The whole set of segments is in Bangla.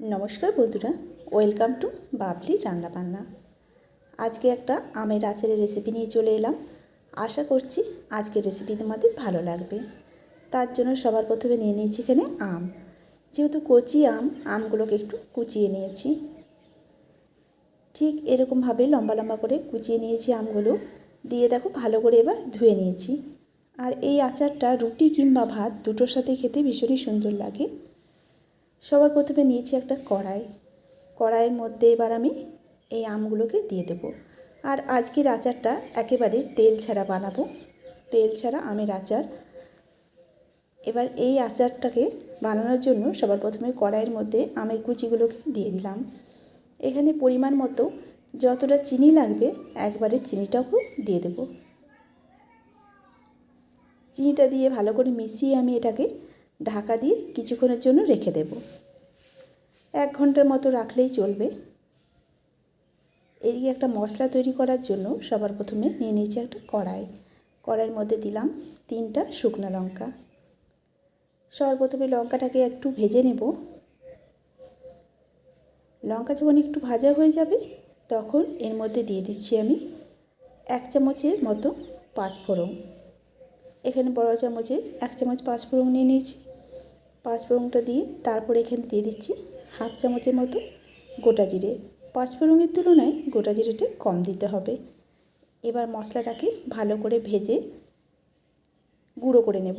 নমস্কার বন্ধুরা, ওয়েলকাম টু বাবলি রান্নাবান্না। আজকে একটা আমের আচারের রেসিপি নিয়ে চলে এলাম। আশা করছি আজকের রেসিপি তোমাদের ভালো লাগবে। তার জন্য সবার প্রথমে নিয়ে নিয়েছি এখানে আম। যেহেতু কচি আম, আমগুলোকে একটু কুচিয়ে নিয়েছি। ঠিক এরকমভাবে লম্বা লম্বা করে কুচিয়ে নিয়েছি আমগুলো। দিয়ে দেখো ভালো করে এবার ধুয়ে নিয়েছি। আর এই আচারটা রুটি কিংবা ভাত দুটোর সাথে খেতে ভীষণই সুন্দর লাগে। সবার প্রথমে নিয়েছি একটা কড়াই। কড়াইয়ের মধ্যে এবার আমি এই আমগুলোকে দিয়ে দেবো। আর আজকের আচারটা একেবারে তেল ছাড়া বানাবো। তেল ছাড়া আমের আচার। এবার এই আচারটাকে বানানোর জন্য সবার প্রথমে কড়াইয়ের মধ্যে আমের কুচিগুলোকে দিয়ে দিলাম। এখানে পরিমাণ মতো যতটা চিনি লাগবে একবারে চিনিটাকেও দিয়ে দেব। চিনিটা দিয়ে ভালো করে মিশিয়ে আমি এটাকে ঢাকা দিয়ে কিছুক্ষণের জন্য রেখে দেব। এক ঘণ্টার মতো রাখলেই চলবে। এদিকে একটা মশলা তৈরি করার জন্য সবার প্রথমে নিয়ে নিয়েছি একটা কড়াই। কড়াইয়ের মধ্যে দিলাম তিনটা শুকনো লঙ্কা। সবার প্রথমে লঙ্কাটাকে একটু ভেজে নেব। লঙ্কা যখন একটু ভাজা হয়ে যাবে, তখন এর মধ্যে দিয়ে দিচ্ছি আমি এক চামচের মতো পাঁচফোড়ন। এখানে বড় চামচে এক চামচ পাঁচফোড়ন নিয়ে নিয়েছি। পাঁচফোড়নটা দিয়ে তারপরে এখানে দিয়ে দিচ্ছি হাফ চামচের মতো গোটা জিরে। পাঁচফোড়নের তুলনায় গোটা জিরেটা কম দিতে হবে। এবার মশলাটাকে ভালো করে ভেজে গুঁড়ো করে নেব।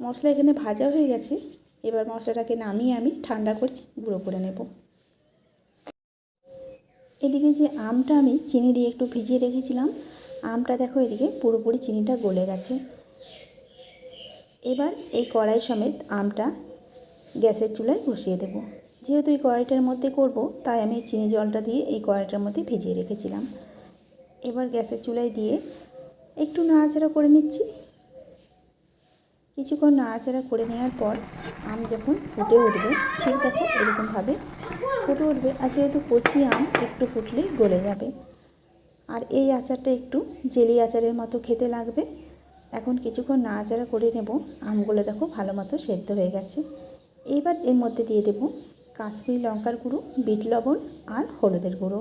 মশলা এখানে ভাজা হয়ে গেছে। এবার মশলাটাকে নামিয়ে আমি ঠান্ডা করে গুঁড়ো করে নেব। এদিকে যে আমটা আমি চিনি দিয়ে একটু ভিজিয়ে রেখেছিলাম, আমটা দেখো এদিকে পুরোপুরি চিনিটা গলে গেছে। এবার এই কড়াই সমেত আমটা গ্যাসের চুলায় বসিয়ে দেব। যেহেতু এই কড়াইটার মধ্যে করব, তাই আমি চিনি জলটা দিয়ে এই কড়াইটার মধ্যে ভিজিয়ে রেখেছিলাম। এবার গ্যাসের চুলায় দিয়ে একটু নাড়াচাড়া করে নিচ্ছি। কিছুক্ষণ নাড়াচাড়া করে নেওয়ার পর আম যখন ফুটে উঠবে, ঠিক দেখো এরকমভাবে ফুটে উঠবে। আর যেহেতু কচি আম, একটু ফুটলেই গলে যাবে। আর এই আচারটা একটু জেলি আচারের মতো খেতে লাগবে। এখন কিছুক্ষণ নাড়াচাড়া করে নেব। আমগুলো দেখো ভালো মতো সেদ্ধ হয়ে গেছে। এইবার এর মধ্যে দিয়ে দেব কাশ্মীরি লঙ্কার গুঁড়ো, বিট লবণ আর হলুদের গুঁড়ো।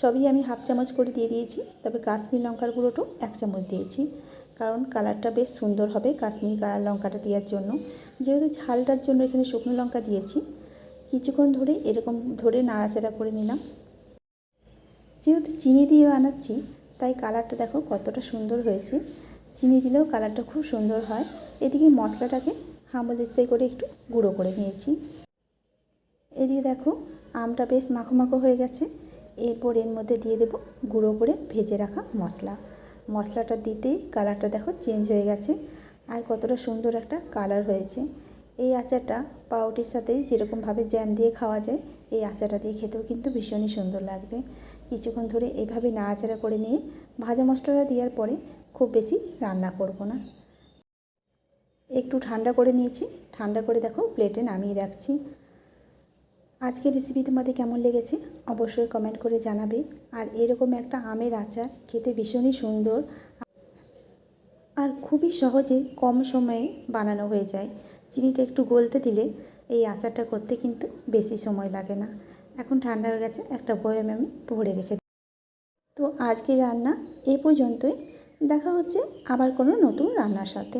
সবই আমি হাফ চামচ করে দিয়ে দিয়েছি, তবে কাশ্মীরি লঙ্কার গুঁড়োটাও এক চামচ দিয়েছি। কারণ কালারটা বেশ সুন্দর হবে কাশ্মীরি কালার লঙ্কাটা দেওয়ার জন্য। যেহেতু ঝালটার জন্য এখানে শুকনো লঙ্কা দিয়েছি, কিছুক্ষণ ধরে এরকম ধরে নাড়াচাড়া করে নিলাম। যেহেতু চিনি দিয়ে বানাচ্ছি তাই কালারটা দেখো কতটা সুন্দর হয়েছে। চিনি দিলেও কালারটা খুব সুন্দর হয়। এদিকে মশলাটাকে হামল দিস্তাই করে একটু গুঁড়ো করে নিয়েছি। এদিকে দেখো, আমটা বেশ মাখো মাখো হয়ে গেছে। এরপর এর মধ্যে দিয়ে দেব গুঁড়ো করে ভেজে রাখা মশলা। মশলাটা দিতেই কালারটা দেখো চেঞ্জ হয়ে গেছে আর কতটা সুন্দর একটা কালার হয়েছে। এই আচারটা পাউটির সাথে যেরকমভাবে জ্যাম দিয়ে খাওয়া যায়, এই আচারটা দিয়ে খেতেও কিন্তু ভীষণই সুন্দর লাগবে। কিছুক্ষণ ধরে এভাবে নাড়াচাড়া করে নিয়ে ভাজা মশলাটা দেওয়ার পরে খুব বেশি রান্না করব না। একটু ঠান্ডা করে নিয়েছি। ঠান্ডা করে দেখো প্লেটে নামিয়ে রাখছি। আজকের রেসিপি তোমাদের কেমন লেগেছে? অবশ্যই কমেন্ট করে জানাবে। আর এরকম একটা আমের আচার খেতে ভীষণই সুন্দর। আর খুবই সহজে কম সময়ে বানানো হয়ে যায়। চিনিটা একটু গলতে দিলে এই আচারটা করতে কিন্তু বেশি সময় লাগে না। এখন ঠান্ডা হয়ে গেছে, একটা বয়ামে আমি ভরে রেখে তো আজকের রান্না এ পর্যন্তই। দেখা হচ্ছে আবার কোনো নতুন রান্নার সাথে।